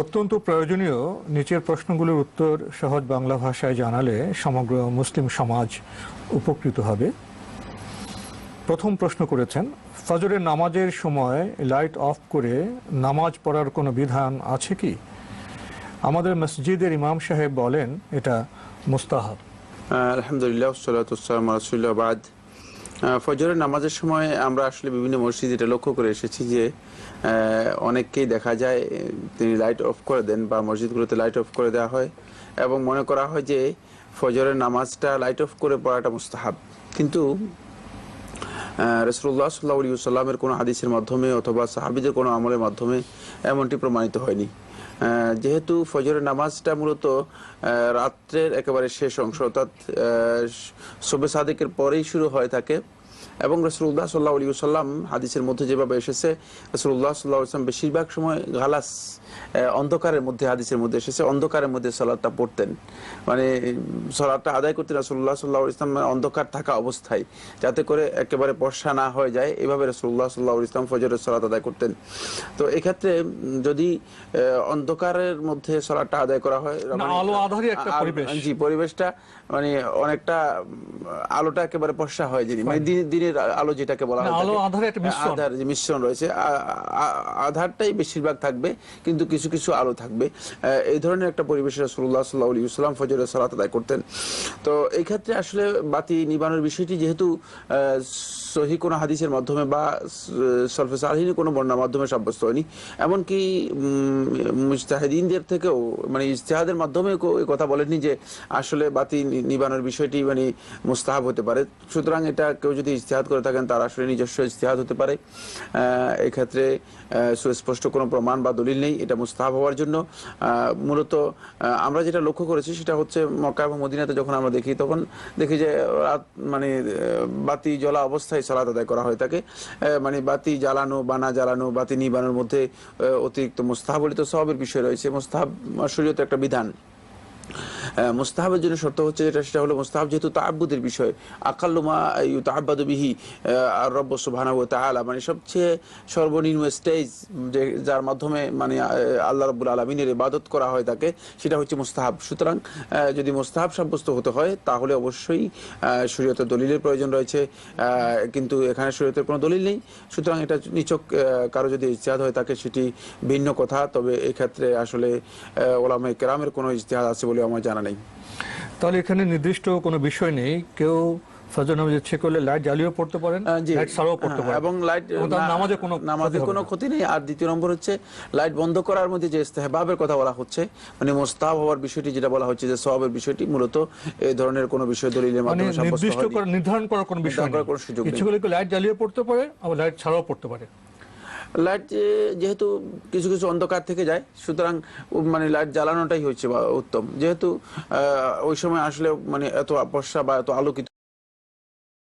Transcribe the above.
অত্যন্ত প্রয়োজনীয় নিচের প্রশ্নগুলোর উত্তর সহজ বাংলা ভাষায় জানালে সমগ্র মুসলিম সমাজ উপকৃত হবে। প্রথম প্রশ্ন করেছেন, ফজরের নামাজের সময় লাইট অফ করে নামাজ পড়ার কোনো বিধান আছে কি? আমাদের মসজিদের ইমাম সাহেব বলেন, এটা মুস্তাহাব। আলহামদুলিল্লাহ সালাতাম রাসুল্লাহ ফজরের নামাজের সময় আমরা আসলে বিভিন্ন মসজিদ এটা লক্ষ্য করে এসেছি যে অনেককেই দেখা যায়, তিনি লাইট অফ করে দেন বা মসজিদগুলোতে লাইট অফ করে দেওয়া হয় এবং মনে করা হয় যে, ফজরের নামাজটা লাইট অফ করে পড়াটা মুস্তাহাব। কিন্তু রসুল্লাহ সাল্লাহ আলী সাল্লামের কোনো হাদিসের মাধ্যমে অথবা সাহাবিদের কোনো আমলের মাধ্যমে এমনটি প্রমাণিত হয়নি। যেহেতু ফজরের নামাজটা মূলত রাত্রের একেবারে শেষ অংশ, অর্থাৎ সবে সাদেকের পরেই শুরু হয়ে থাকে। এবং রসুল্লাহ সাল্লাহ আলী সাল্লাম হাদিসের মধ্যে যেভাবে এসেছে রসুল্লাহ সাল্লাহ ইসলাম বেশিরভাগ সময় গালাস অন্ধকারের মধ্যে হাদিসের মধ্যে এসেছে অন্ধকারের মধ্যে সলাদটা পড়তেন। মানে সলাদটা আদায় করতেন রসুল্লাহ সাল্লাহ ইসলাম অন্ধকার থাকা অবস্থায় যাতে করে একেবারে বর্ষা না হয়ে যায় এভাবে রসুল্লাহ সাল্লাহ ইসলাম ফজরের সলাত আদায় করতেন। তো এক্ষেত্রে যদি অন্ধকারের মধ্যে সলাদটা আদায় করা হয় মানে-। জি পরিবেশটা মানে অনেকটা আলোটা একেবারে বর্ষা হয় যিনি মানে দিনের আলো যেটাকে বলা হয় আলো থাকে। একটা মিশ্রণ। আধার যে মিশ্রণ রয়েছে আধারটাই বেশিরভাগ থাকবে কিন্তু কিছু কিছু আলো থাকবে আহ, এই ধরনের একটা পরিবেশে রসুল্লাহ সাল্লাহ আলী ইসলাম ফজরের সালাত আদায় করতেন তো এই ক্ষেত্রে আসলে বাতি নিবানোর বিষয়টি যেহেতু আহ, সহি কোনো হাদিসের মাধ্যমে বা সলফে সালহীন কোনো বর্ণার মাধ্যমে সাব্যস্ত হয়নি। এমনকি মুস্তাহিদিনদের থেকেও মানে ইজতেহাদের মাধ্যমে কথা বলেননি যে আসলে বাতি নিবানোর বিষয়টি মানে মুস্তাহাব হতে পারে। সুতরাং এটা কেউ যদি ইজতেহাদ করে থাকেন তার আসলে নিজস্ব ইজতেহাদ হতে পারে। আহ, এই ক্ষেত্রে আহ, সুস্পষ্ট কোনো প্রমাণ বা দলিল নেই। এটা মুস্তাহাব হওয়ার জন্য। মূলত আমরা যেটা লক্ষ্য করেছি সেটা হচ্ছে মক্কা এবং মদিনাতে যখন আমরা দেখি তখন দেখি যে রাত মানে বাতি জ্বলা অবস্থায় সালাত আদায় করা হয়ে থাকে। মানে বাতি জ্বালানো, বানা জ্বালানো, বাতি নিবানোর মধ্যে অতিরিক্ত অতিরিক্ত তো সবের বিষয় রয়েছে। মোস্তাহাব, শরীয়তের একটা বিধান। মুস্তাহাবের জন্য শর্ত হচ্ছে যেটা, সেটা হলো মুস্তাহাব যেহেতু তাহাবুদের বিষয় আকাল্লুমা তাহাবাদু বিহি আর রব্ব সুবহানাহু ওয়া তাআলা মানে সবচেয়ে সর্বনিম্ন স্টেজ যে, যার মাধ্যমে মানে আল্লাহ রাব্বুল আলামিনের ইবাদত করা হয় তাকে, সেটা হচ্ছে মুস্তাহাব। সুতরাং যদি মুস্তাহাব সাব্যস্ত হতে হয়, তাহলে অবশ্যই শরীয়তের দলিলের প্রয়োজন রয়েছে কিন্তু এখানে শরীয়তের কোনো দলিল নেই। সুতরাং এটা নিচক কারও যদি ইজতিহাদ হয় তাকে সেটি ভিন্ন কথা, তবে এক্ষেত্রে আসলে ওলামে কেরামের কোনো ইজতিহাদ আছে বলে আমার জানা নেই। তাহলে এখানে নির্দিষ্ট কোনো বিষয় নেই? কেউ ফজর নামাজ ইচ্ছে করলে লাইট জ্বালিয়েও পড়তে পারেন লাইট ছাড়াও পড়তে হ্যাঁ, পারেন। এবং লাইট এবং তার না- নামাজে কোনো নামাজে কোনো ক্ষতি নেই। আর দ্বিতীয় নম্বর হচ্ছে লাইট বন্ধ করার মধ্যে যে ইস্তেহবাবের কথা বলা হচ্ছে মানে মোস্তাব হওয়ার বিষয়টি যেটা বলা হচ্ছে যে সওয়াবের বিষয়টি মূলত এই ধরনের কোনো বিষয় দলিলের মানে মাধ্যমে সাব্যস্ত নির্দিষ্ট করে নির্ধারণ করার কোনো বিষয় নেই। ইচ্ছে করলে লাইট জ্বালিয়ে পড়তে পারে আবার লাইট ছাড়াও পড়তে পারে। লাইট যেহেতু কিছু কিছু অন্ধকার থেকে যায়, সুতরাং মানে লাইট জ্বালানোটাই হচ্ছে উত্তম। যেহেতু ওই সময় আসলে মানে এত বর্ষা বা এত আলোকিত